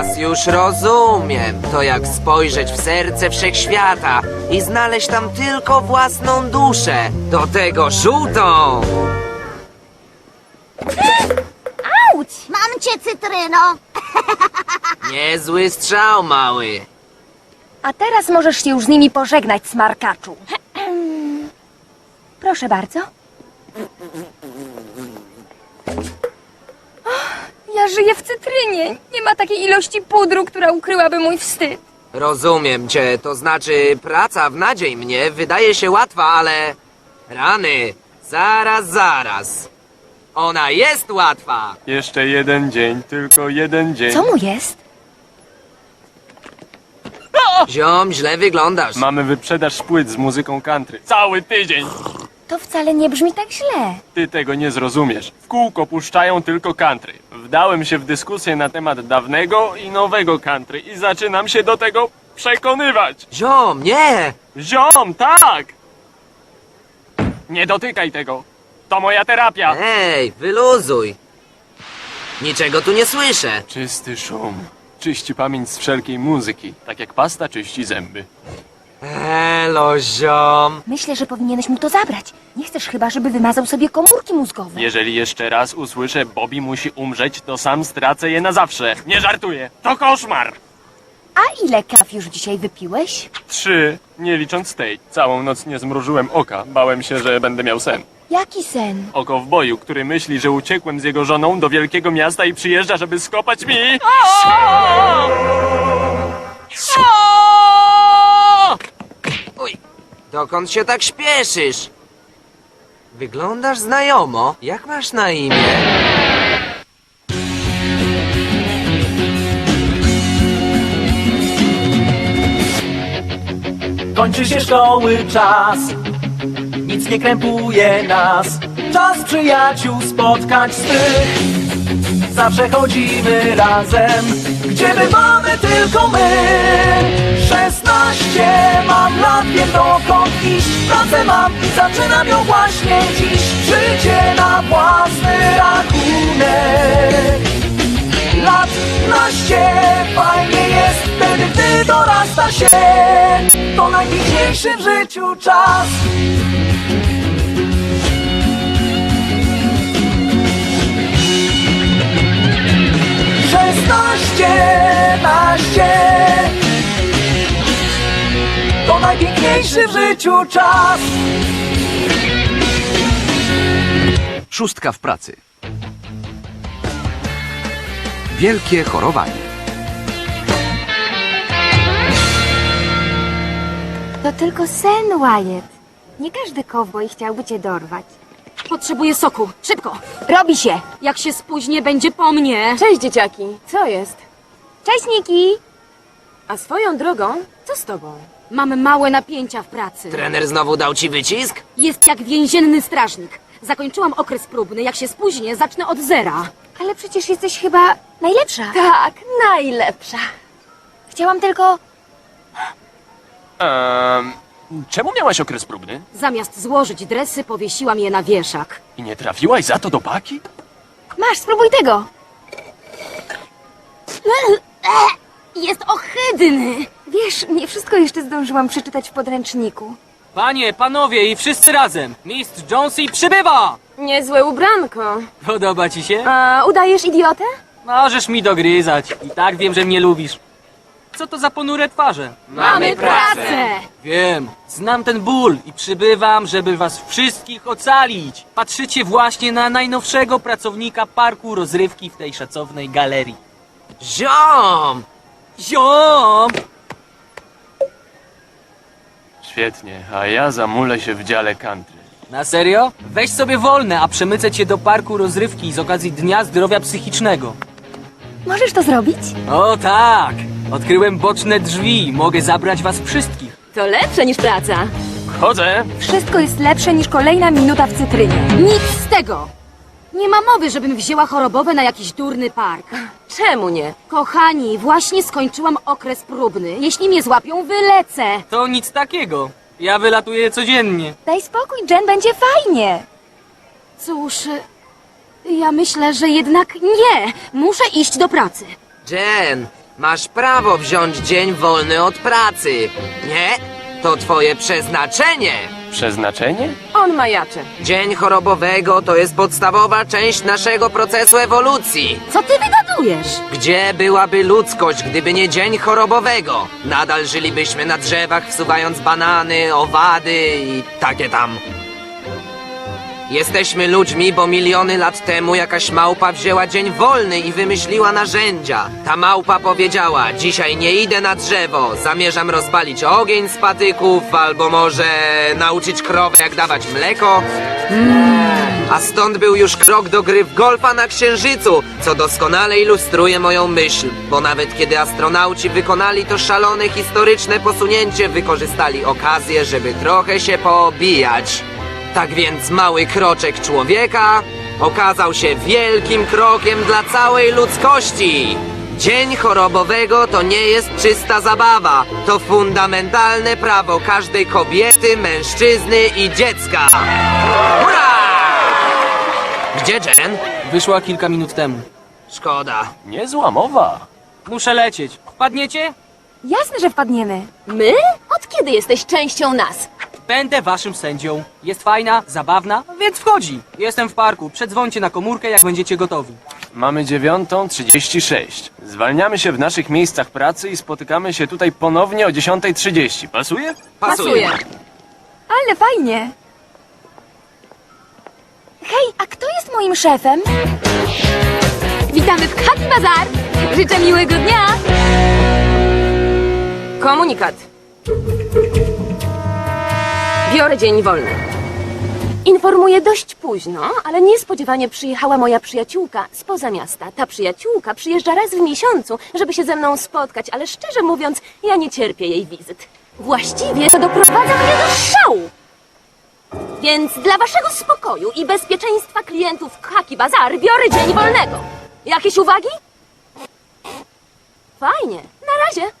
Teraz już rozumiem. To jak spojrzeć w serce wszechświata i znaleźć tam tylko własną duszę. Do tego żółtą. Auć! Mam cię, cytryno! Niezły strzał, mały. A teraz możesz się już z nimi pożegnać, smarkaczu. Proszę bardzo. Ja żyję w cytrynie. Nie ma takiej ilości pudru, która ukryłaby mój wstyd. Rozumiem cię, to znaczy praca w nadziei mnie wydaje się łatwa, ale... Rany, zaraz, zaraz. Ona jest łatwa. Jeszcze jeden dzień, tylko jeden dzień. Co mu jest? Ziom, źle wyglądasz. Mamy wyprzedaż płyt z muzyką country. Cały tydzień! To wcale nie brzmi tak źle. Ty tego nie zrozumiesz. W kółko puszczają tylko country. Wdałem się w dyskusję na temat dawnego i nowego country i zaczynam się do tego przekonywać. Ziom, nie! Ziom, tak! Nie dotykaj tego. To moja terapia. Ej, wyluzuj. Niczego tu nie słyszę. Czysty szum. Czyści pamięć z wszelkiej muzyki, tak jak pasta czyści zęby. Elo, ziom. Myślę, że powinieneś mu to zabrać. Nie chcesz chyba, żeby wymazał sobie komórki mózgowe. Jeżeli jeszcze raz usłyszę Bobby musi umrzeć, to sam stracę je na zawsze. Nie żartuję. To koszmar! A ile kaw już dzisiaj wypiłeś? Trzy, nie licząc tej. Całą noc nie zmrużyłem oka. Bałem się, że będę miał sen. Jaki sen? O kowboju, który myśli, że uciekłem z jego żoną do wielkiego miasta i przyjeżdża, żeby skopać mi... Uj, dokąd się tak śpieszysz? Wyglądasz znajomo. Jak masz na imię? Kończy się szkoły czas, nic nie krępuje nas. Czas przyjaciół spotkać swych. Zawsze chodzimy razem, gdzie bywamy tylko my. Szesnaście mam lat, wiem dokąd iść. Pracę mam i zaczynam ją właśnie dziś. Życie na własny rachunek. Lat naście fajnie jest wtedy, gdy dorasta się To najpiękniejszy w życiu czas najpiękniejszy w życiu czas Szóstka w pracy. Wielkie chorowanie. To tylko sen, Wyatt. Nie każdy kowboj chciałby cię dorwać. Potrzebuję soku. Szybko. Robi się! Jak się spóźnię, będzie po mnie. Cześć dzieciaki, co jest? Cześć, Niki! A swoją drogą, co z tobą? Mam małe napięcia w pracy. Trener znowu dał ci wycisk? Jest jak więzienny strażnik. Zakończyłam okres próbny. Jak się spóźnię, zacznę od zera. Ale przecież jesteś chyba najlepsza. Tak, najlepsza. Chciałam tylko... Ehm, czemu miałaś okres próbny? Zamiast złożyć dresy, powiesiłam je na wieszak. I nie trafiłaś za to do paki? Masz, spróbuj tego! Jest ohydny. Wiesz, nie wszystko jeszcze zdążyłam przeczytać w podręczniku. Panie, panowie i wszyscy razem! Mistrz Jonesy przybywa! Niezłe ubranko. Podoba ci się? A udajesz idiotę? Możesz mi dogryzać. I tak wiem, że mnie lubisz. Co to za ponure twarze? Mamy pracę. Wiem, znam ten ból i przybywam, żeby was wszystkich ocalić. Patrzycie właśnie na najnowszego pracownika parku rozrywki w tej szacownej galerii. Ziom! Ziom! Świetnie, a ja zamulę się w dziale country. Na serio? Weź sobie wolne, a przemycę cię do parku rozrywki z okazji Dnia Zdrowia Psychicznego. Możesz to zrobić? O tak! Odkryłem boczne drzwi. Mogę zabrać was wszystkich. To lepsze niż praca. Chodzę! Wszystko jest lepsze niż kolejna minuta w cytrynie. Nic z tego. Nie ma mowy, żebym wzięła chorobowe na jakiś durny park. Czemu nie? Kochani, właśnie skończyłam okres próbny. Jeśli mnie złapią, wylecę. To nic takiego. Ja wylatuję codziennie. Daj spokój, Jen, będzie fajnie. Cóż, ja myślę, że jednak nie. Muszę iść do pracy. Jen, Masz prawo wziąć dzień wolny od pracy. Nie? To twoje przeznaczenie. Przeznaczenie? On majaczy. Dzień chorobowego to jest podstawowa część naszego procesu ewolucji. Co ty wygadujesz? Gdzie byłaby ludzkość, gdyby nie dzień chorobowego? Nadal żylibyśmy na drzewach, wsuwając banany, owady i takie tam. Jesteśmy ludźmi, bo miliony lat temu jakaś małpa wzięła dzień wolny i wymyśliła narzędzia. Ta małpa powiedziała: Dzisiaj nie idę na drzewo, zamierzam rozpalić ogień z patyków, albo może nauczyć krowę, jak dawać mleko. A stąd był już krok do gry w golfa na Księżycu, co doskonale ilustruje moją myśl, bo nawet kiedy astronauci wykonali to szalone historyczne posunięcie, wykorzystali okazję, żeby trochę się poobijać. Tak więc mały kroczek człowieka okazał się wielkim krokiem dla całej ludzkości. Dzień chorobowego to nie jest czysta zabawa, to fundamentalne prawo każdej kobiety, mężczyzny i dziecka. Hurra! Gdzie Jen? Wyszła kilka minut temu. Szkoda. Niezła mowa. Muszę lecieć. Wpadniecie? Jasne, że wpadniemy. My? Od kiedy jesteś częścią nas? Będę waszym sędzią. Jest fajna, zabawna, więc wchodzi. Jestem w parku. Przedzwońcie na komórkę, jak będziecie gotowi. Mamy dziewiątą trzydzieści sześć. Zwalniamy się w naszych miejscach pracy i spotykamy się tutaj ponownie o 10.30. Pasuje? Pasuje. Ale fajnie. Hej, a kto jest moim szefem? Witamy w Happy Bazar! Życzę miłego dnia! Komunikat. Biorę dzień wolny. Informuję dość późno, ale niespodziewanie przyjechała moja przyjaciółka spoza miasta. Ta przyjaciółka przyjeżdża raz w miesiącu, żeby się ze mną spotkać, ale szczerze mówiąc, ja nie cierpię jej wizyt. Właściwie to doprowadza mnie do szału. Więc dla waszego spokoju i bezpieczeństwa klientów Haki Bazar biorę dzień wolnego. Jakieś uwagi? Fajnie. Na razie.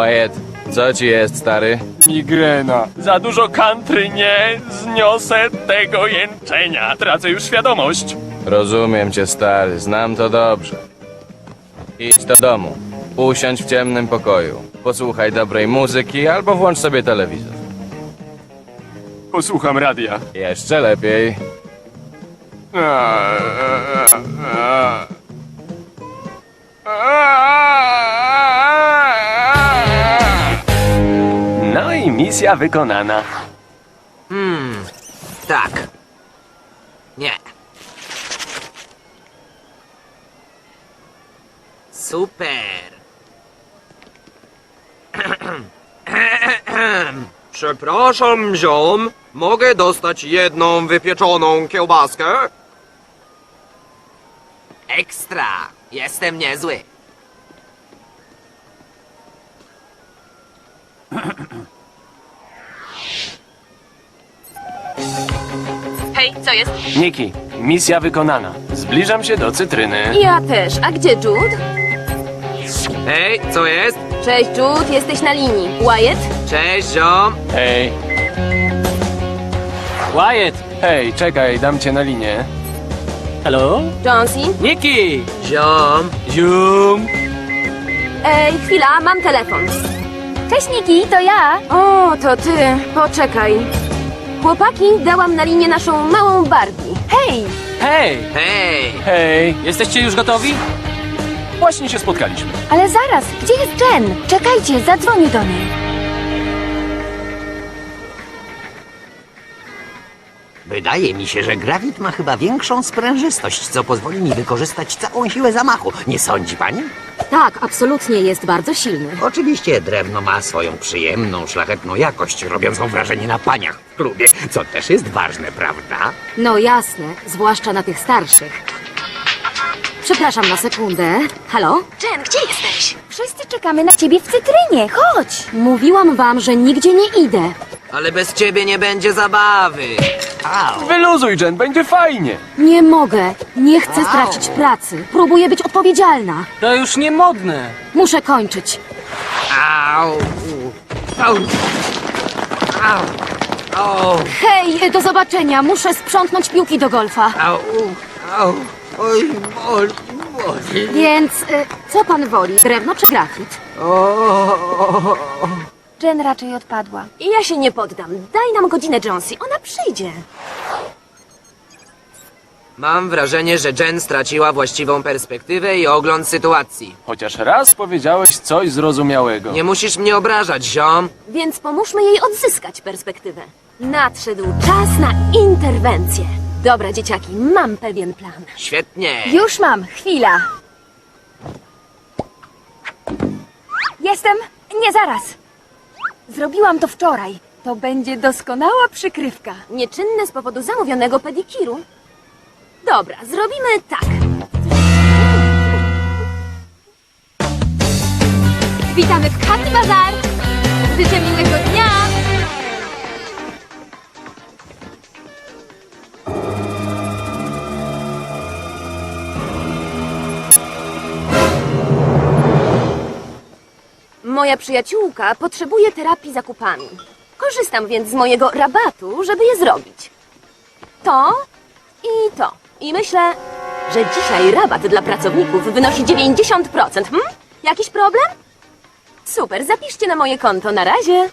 Wyatt, co ci jest, stary? Migrena. Za dużo country nie zniosę tego jęczenia. Tracę już świadomość. Rozumiem cię, stary, znam to dobrze. Idź do domu, usiądź w ciemnym pokoju, posłuchaj dobrej muzyki albo włącz sobie telewizor. Posłucham radia. Jeszcze lepiej. No i misja wykonana. Tak. Nie. Super. Przepraszam, ziom. Mogę dostać jedną wypieczoną kiełbaskę? Ekstra. Jestem niezły. Hej, co jest? Niki, misja wykonana. Zbliżam się do cytryny. Ja też. A gdzie Jude? Hej, co jest? Cześć, Jude, jesteś na linii. Wyatt? Cześć, ziom. Hej, Wyatt! hej, czekaj, dam cię na linię. Hello? Jonesy? Niki! Ziom. Zium! Ej, chwila, mam telefon. Cześć Niki, to ja! O, to ty. Poczekaj. Chłopaki, dałam na linię naszą małą Barbie. Hej! Hej! Hej. Hej, Jesteście już gotowi? właśnie się spotkaliśmy. Ale zaraz, gdzie jest Jen? Czekajcie, zadzwonię do niej. Wydaje mi się, że grawit ma chyba większą sprężystość, co pozwoli mi wykorzystać całą siłę zamachu. Nie sądzi pani? Tak, absolutnie jest bardzo silny. Oczywiście drewno ma swoją przyjemną, szlachetną jakość, robiącą wrażenie na paniach w klubie, co też jest ważne, prawda? No jasne, zwłaszcza na tych starszych. Przepraszam na sekundę. Halo? Jen, gdzie jesteś? Wszyscy czekamy na ciebie w cytrynie, chodź! Mówiłam wam, że nigdzie nie idę. Ale bez ciebie nie będzie zabawy. Wyluzuj, Jen, będzie fajnie. Nie mogę. Nie chcę stracić pracy. Próbuję być odpowiedzialna. To już nie modne. Muszę kończyć. Au. Au. Au! Au! Hej, do zobaczenia. Muszę sprzątnąć piłki do golfa. Au! Au! Oj, boli, boli. Więc y, co pan woli, drewno czy grafit? O, Jen raczej odpadła. I ja się nie poddam. Daj nam godzinę, Jonesy. Ona przyjdzie. Mam wrażenie, że Jen straciła właściwą perspektywę i ogląd sytuacji. Chociaż raz powiedziałeś coś zrozumiałego. Nie musisz mnie obrażać, ziom. Więc pomóżmy jej odzyskać perspektywę. Nadszedł czas na interwencję. Dobra, dzieciaki, mam pewien plan. Świetnie. Już mam, chwila. Jestem. Nie zaraz. Zrobiłam to wczoraj. To będzie doskonała przykrywka. Nieczynne z powodu zamówionego pedikiru. Dobra, zrobimy tak. Witamy w Happy Bazar. Życzę miłego dnia. Moja przyjaciółka potrzebuje terapii zakupami. Korzystam więc z mojego rabatu, żeby je zrobić. To i to. I myślę, że dzisiaj rabat dla pracowników wynosi 90%. Hm? Jakiś problem? Super, zapiszcie na moje konto na razie.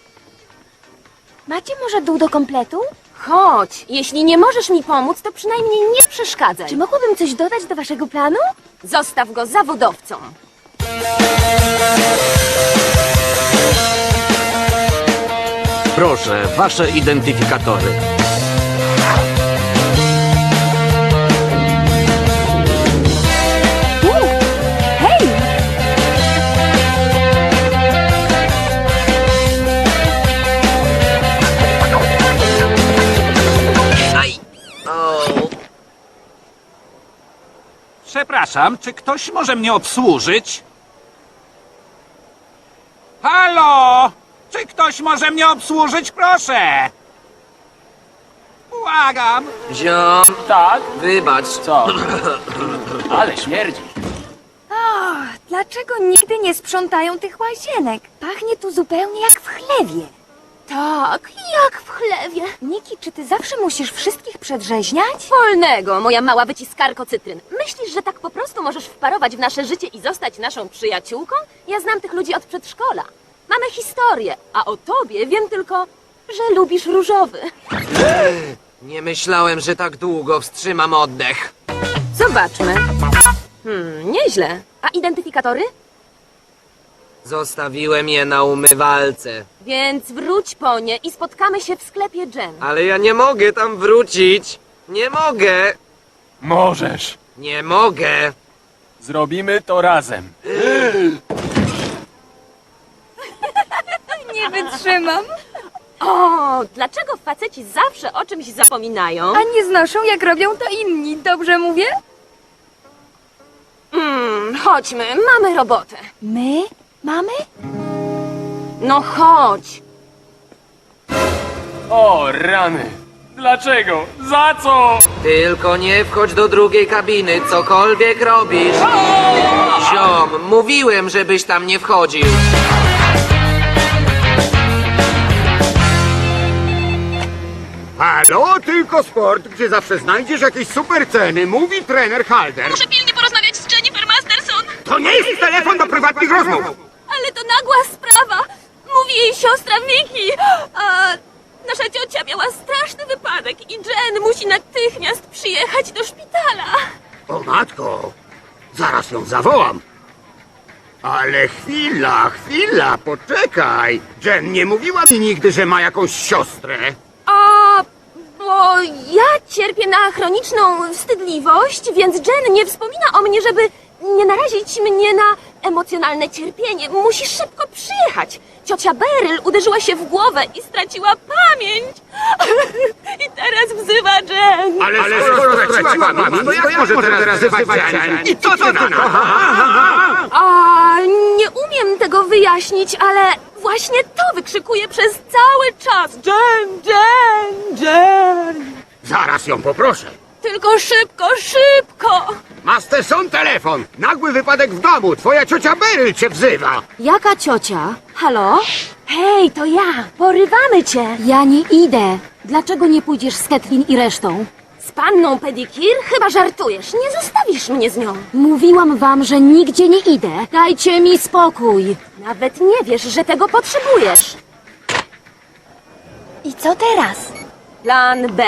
Macie może dół do kompletu? Chodź, jeśli nie możesz mi pomóc, to przynajmniej nie przeszkadzaj. Czy mogłabym coś dodać do waszego planu? Zostaw go zawodowcom. Proszę, wasze identyfikatory. Hej! Aj! O, Przepraszam, czy ktoś może mnie obsłużyć? Halo! Czy ktoś może mnie obsłużyć, proszę? Błagam! ziom, Tak? wybacz. Co? Ale śmierdzi. Dlaczego nigdy nie sprzątają tych łazienek? Pachnie tu zupełnie jak w chlewie. Tak, jak w chlewie. Niki, czy ty zawsze musisz wszystkich przedrzeźniać? Wolnego, moja mała wyciskarko cytryn. Myślisz, że tak po prostu możesz wparować w nasze życie i zostać naszą przyjaciółką? Ja znam tych ludzi od przedszkola. Mamy historię, a o tobie wiem tylko, że lubisz różowy. Nie myślałem, że tak długo wstrzymam oddech. Zobaczmy. Hmm, nieźle. A identyfikatory? Zostawiłem je na umywalce. Więc wróć po nie i spotkamy się w sklepie Jen. Ale ja nie mogę tam wrócić. Nie mogę. Możesz. Nie mogę. Zrobimy to razem. Nie wytrzymam. O, dlaczego faceci zawsze o czymś zapominają? A nie znoszą, jak robią to inni. Dobrze mówię? Hmm, chodźmy, mamy robotę. My? Mamy? No chodź. O, rany. Dlaczego? Za co? Tylko nie wchodź do drugiej kabiny, cokolwiek robisz. Ziom, mówiłem, żebyś tam nie wchodził. Halo, tylko sport, gdzie zawsze znajdziesz jakieś super ceny, mówi trener Halder. Muszę pilnie porozmawiać z Jennifer Masterson. To nie jest telefon do prywatnych rozmów! Ale to nagła sprawa. Mówi jej siostra Vicky. A nasza ciocia miała straszny wypadek i Jen musi natychmiast przyjechać do szpitala. O matko, zaraz ją zawołam. Ale chwila, chwila, poczekaj. Jen nie mówiła mi nigdy, że ma jakąś siostrę. A, bo ja cierpię na chroniczną wstydliwość, więc Jen nie wspomina o mnie, żeby nie narazić mnie na emocjonalne cierpienie. Musisz szybko przyjechać. Ciocia Beryl uderzyła się w głowę i straciła pamięć. I teraz wzywa Jen. Ale, ale skoro straciła pamięć, to jak może teraz nazywać Jen? I co to da A, nie umiem tego wyjaśnić, ale właśnie to wykrzykuje przez cały czas. Jen, Jen, Jen. Zaraz ją poproszę. Tylko szybko, szybko! Masterson, telefon! Nagły wypadek w domu! Twoja ciocia Beryl cię wzywa! Jaka ciocia? Halo? Hej, to ja! Porywamy cię! Ja nie idę. Dlaczego nie pójdziesz z Kathleen i resztą? Z panną Pedikir? Chyba żartujesz. Nie zostawisz mnie z nią. Mówiłam wam, że nigdzie nie idę. Dajcie mi spokój. Nawet nie wiesz, że tego potrzebujesz. I co teraz? Plan B.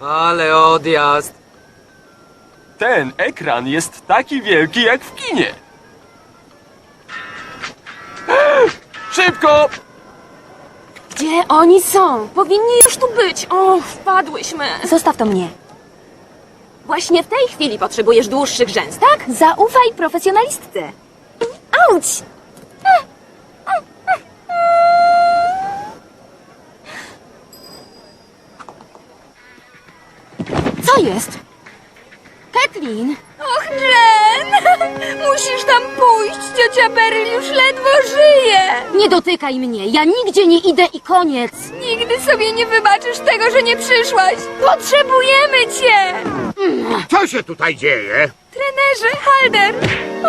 Ale odjazd. Ten ekran jest taki wielki jak w kinie. Szybko! Gdzie oni są? Powinni już tu być. O, wpadłyśmy. Zostaw to mnie. Właśnie w tej chwili potrzebujesz dłuższych rzęs, tak? Zaufaj profesjonalistce. Auć! Co jest? Kathleen! Och, Jen! Musisz tam pójść. Ciocia Beryl już ledwo żyje. Nie dotykaj mnie. Ja nigdzie nie idę i koniec. Nigdy sobie nie wybaczysz tego, że nie przyszłaś. Potrzebujemy cię! Co się tutaj dzieje? Trenerze, Halder!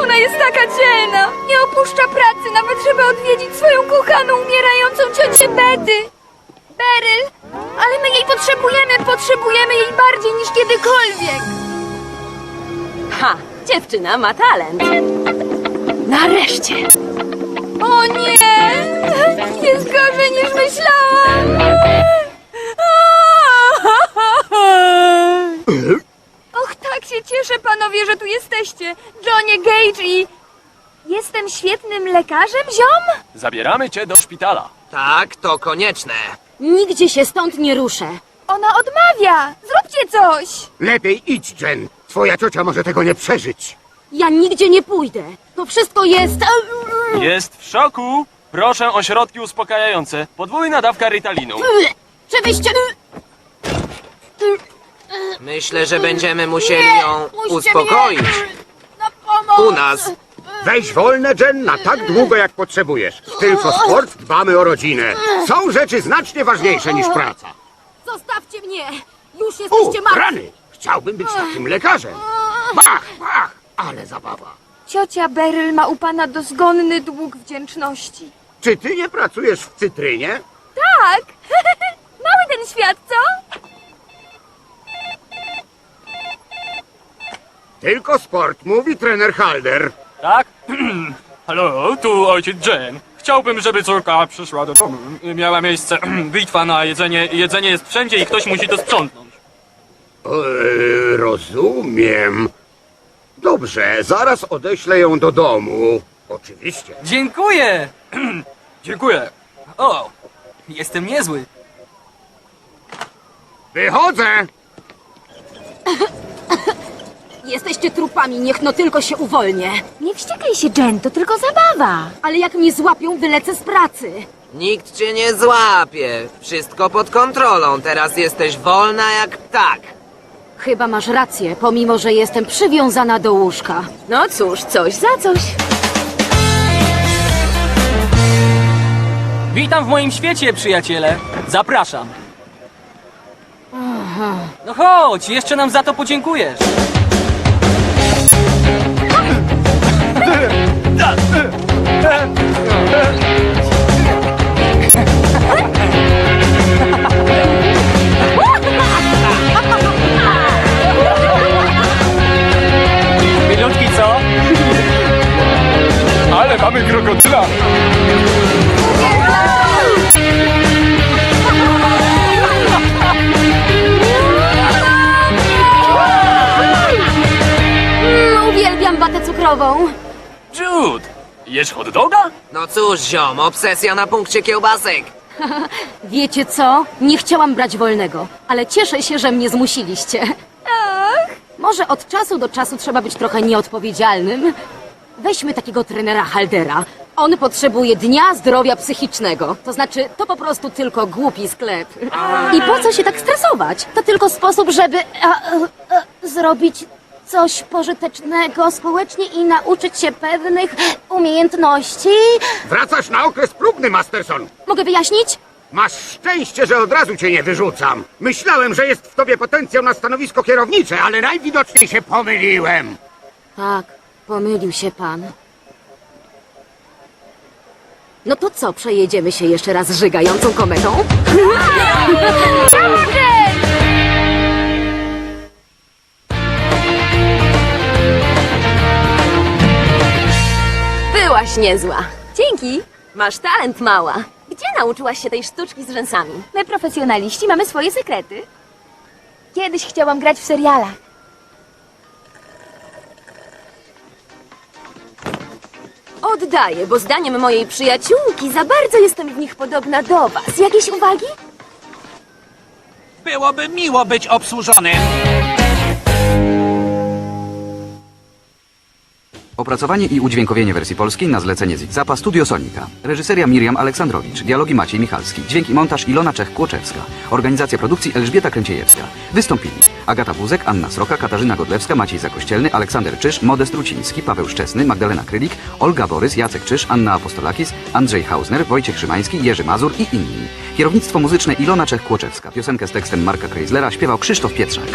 Ona jest taka dzielna. Nie opuszcza pracy, nawet żeby odwiedzić swoją kochaną, umierającą ciocię Betty. Beryl, ale my jej potrzebujemy, potrzebujemy jej bardziej niż kiedykolwiek. Ha, dziewczyna ma talent. Nareszcie. O nie! Jest gorzej niż myślałam! Och, tak się cieszę, panowie, że tu jesteście. Johnie Gage i... Jestem świetnym lekarzem, ziom? Zabieramy cię do szpitala. Tak, to konieczne. Nigdzie się stąd nie ruszę. Ona odmawia! Zróbcie coś! Lepiej idź, Jen. Twoja ciocia może tego nie przeżyć. Ja nigdzie nie pójdę. To wszystko jest... Jest w szoku. Proszę o środki uspokajające. Podwójna dawka Ritalinu. Żebyście... Myślę, że będziemy musieli ją puśćcie uspokoić. Na pomoc! U nas. Weź wolne, Jen, na tak długo, jak potrzebujesz. Tylko sport, dbamy o rodzinę. Są rzeczy znacznie ważniejsze niż praca. Zostawcie mnie! Już U, jesteście martwi! rany! Chciałbym być takim lekarzem. Bach, bach! Ale zabawa. Ciocia Beryl ma u pana dozgonny dług wdzięczności. Czy ty nie pracujesz w cytrynie? Tak! Mały ten świat, co? Tylko sport, mówi trener Halder. Tak? Halo, tu ojciec Jen. Chciałbym, żeby córka przyszła do domu. Miała miejsce bitwa na jedzenie. Jedzenie jest wszędzie i ktoś musi to sprzątnąć. Eee, rozumiem. Dobrze, zaraz odeślę ją do domu. Oczywiście. Dziękuję! Dziękuję. O, jestem niezły. Wychodzę! Jesteście trupami, niech no tylko się uwolnię. Nie wściekaj się, Jen, to tylko zabawa. Ale jak mnie złapią, wylecę z pracy. Nikt cię nie złapie. Wszystko pod kontrolą. Teraz jesteś wolna jak ptak. Chyba masz rację, pomimo że jestem przywiązana do łóżka. No cóż, coś za coś. Witam w moim świecie, przyjaciele. Zapraszam. No chodź, jeszcze nam za to podziękujesz. Milutki, co? Ale mamy krokodyla. Uwielbiam watę cukrową. Jude, jesz hot doga? No cóż, ziom, obsesja na punkcie kiełbasek. Wiecie co? Nie chciałam brać wolnego, ale cieszę się, że mnie zmusiliście. Może od czasu do czasu trzeba być trochę nieodpowiedzialnym. Weźmy takiego trenera Haldera. On potrzebuje dnia zdrowia psychicznego. To znaczy, to po prostu tylko głupi sklep. I po co się tak stresować? To tylko sposób, żeby a, a, a, zrobić coś pożytecznego społecznie i nauczyć się pewnych umiejętności. Wracasz na okres próbny, Masterson. Mogę wyjaśnić? Masz szczęście, że od razu cię nie wyrzucam. Myślałem, że jest w tobie potencjał na stanowisko kierownicze, ale najwidoczniej się pomyliłem. Tak, pomylił się pan. No to co, przejedziemy się jeszcze raz żygającą kometą? Byłaś niezła. Dzięki. Masz talent, mała. Gdzie nauczyłaś się tej sztuczki z rzęsami? My profesjonaliści mamy swoje sekrety. Kiedyś chciałam grać w serialach. Oddaję, bo zdaniem mojej przyjaciółki za bardzo jestem w nich podobna do was. Jakieś uwagi? Byłoby miło być obsłużonym. Opracowanie i udźwiękowienie wersji polskiej na zlecenie Zipzapa Studio Sonika. Reżyseria Miriam Aleksandrowicz. Dialogi Maciej Michalski. Dźwięk i montaż Ilona Czech-Kłoczewska. Organizacja produkcji Elżbieta Kręciejewska. Wystąpili Agata Buzek, Anna Sroka, Katarzyna Godlewska, Maciej Zakościelny, Aleksander Czyż, Modest Ruciński, Paweł Szczesny, Magdalena Krylik, Olga Borys, Jacek Czyż, Anna Apostolakis, Andrzej Hausner, Wojciech Szymański, Jerzy Mazur i inni. Kierownictwo muzyczne Ilona Czech-Kłoczewska. Piosenkę z tekstem Marka Kreislera śpiewał Krzysztof Pietrzak.